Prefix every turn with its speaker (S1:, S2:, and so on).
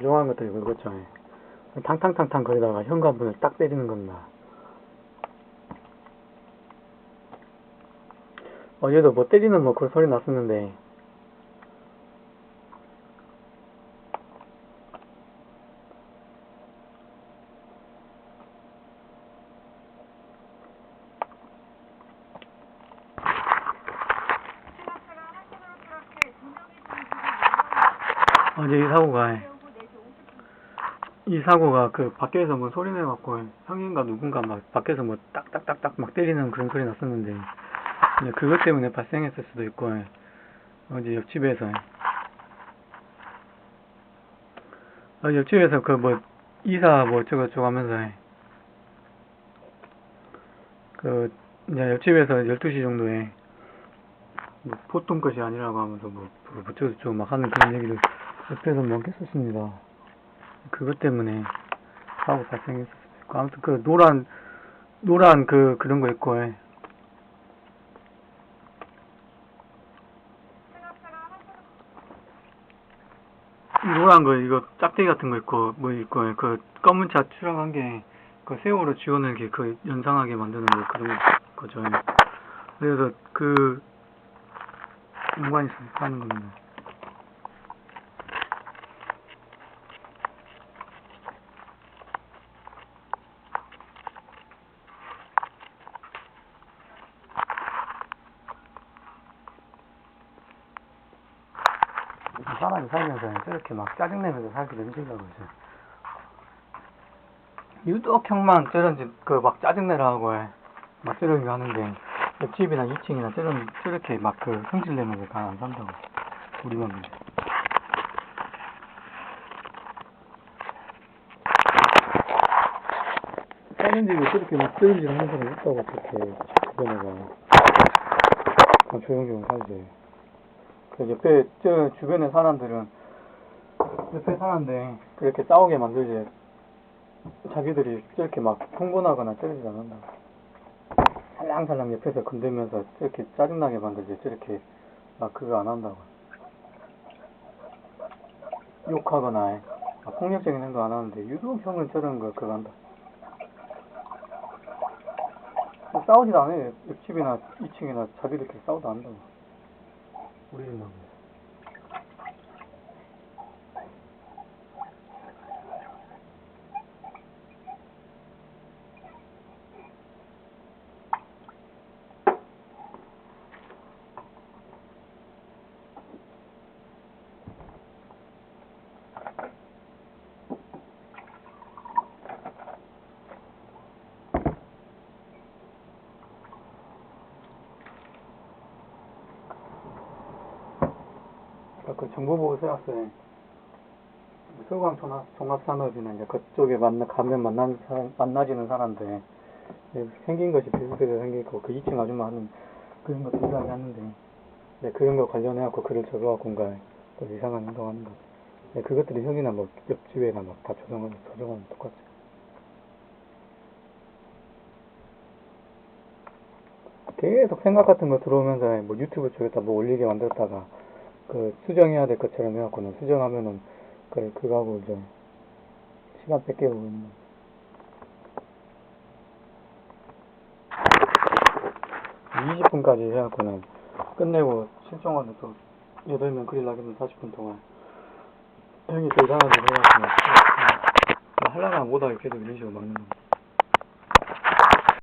S1: 조종하는 것들이 그거죠. 탕탕탕탕 거리다가 현관문을 딱 때리는 겁니다. 어제도 뭐 때리는 뭐 그 소리 났었는데 어제 이 사고가 이 사고가 그 밖에서 뭐 소리 내갖고 형인가 누군가 막 밖에서 뭐 딱딱딱딱 막 때리는 그런 소리 났었는데 이제 그것 때문에 발생했을 수도 있고 어제 옆집에서. 어 옆집에서 그 뭐 이사 뭐 어쩌고 저쩌고 하면서 그 이제 옆집에서 12시 정도에 뭐 보통 것이 아니라고 하면서 뭐, 뭐 어쩌고 저쩌고 막 하는 그런 얘기를 옆에서 막 했었습니다. 그것 때문에 사고 수도 있고 아무튼 그 노란 노란 그 그런 거 있고 예. 이 노란 거 이거 짝대기 같은 거 있고 뭐 있고 예. 그 검은 차 추락한 게 그 세월호 지원을 이렇게 그 연상하게 만드는 뭐 그런 거죠. 예. 그래서 그 연관이 하는 겁니다. 사람이 살면서 저렇게 막 짜증내면서 살기도 힘들다고 이제. 유독 형만 저런 집, 그막 짜증내라고 해. 막거 하는데, 옆집이나 2층이나 저런, 저렇게 막 그 성질내면서 다안 산다고. 우리만 그래. 다른 집에 저렇게 막 저런 짓 하는 사람이 있다고, 그렇게, 주변에가. 아, 조용히 좀 살지. 그 옆에 저 주변의 사람들은 옆에 사는데 그렇게 싸우게 만들지 자기들이 저렇게 막 흥분하거나 때리지 않는다. 살랑살랑 옆에서 건들면서 저렇게 짜증나게 만들지 저렇게 막 그거 안 한다고. 욕하거나 막 폭력적인 행동 안 하는데 유독 형은 저런 거 그거 한다. 싸우지도 않아요. 옆집이나 2층이나 자기들끼리 싸우도 안 한다고. 우리만. 그. 소강 종합, 종합산업이나 이제 그쪽에 만나, 가면 만난 사람, 만나지는 사람들. 네, 생긴 것이 비슷하게 생기고, 그 2층 아줌마 하는 그런 거 비슷하게 하는데, 네, 그런 거 관련해갖고 글을 적어갖고 뭔가 또 이상한 행동하는 거. 네, 그것들이 형이나 뭐 옆집에나 막다 조정하면, 조정하면 똑같아요. 계속 생각 같은 거 들어오면서 뭐 유튜브 쪽에다 뭐 올리게 만들었다가 그 수정해야 될 것처럼 해갖고는 수정하면은 그래 그거 하고 이제 시간 뺏기고 있는 20분까지 해갖고는 끝내고 실종하면 또 8명 그리려고 하면 40분 동안. 형이 또 이상한 일 해갖고는 하려면 못하게 계속 이런 식으로 막는 겁니다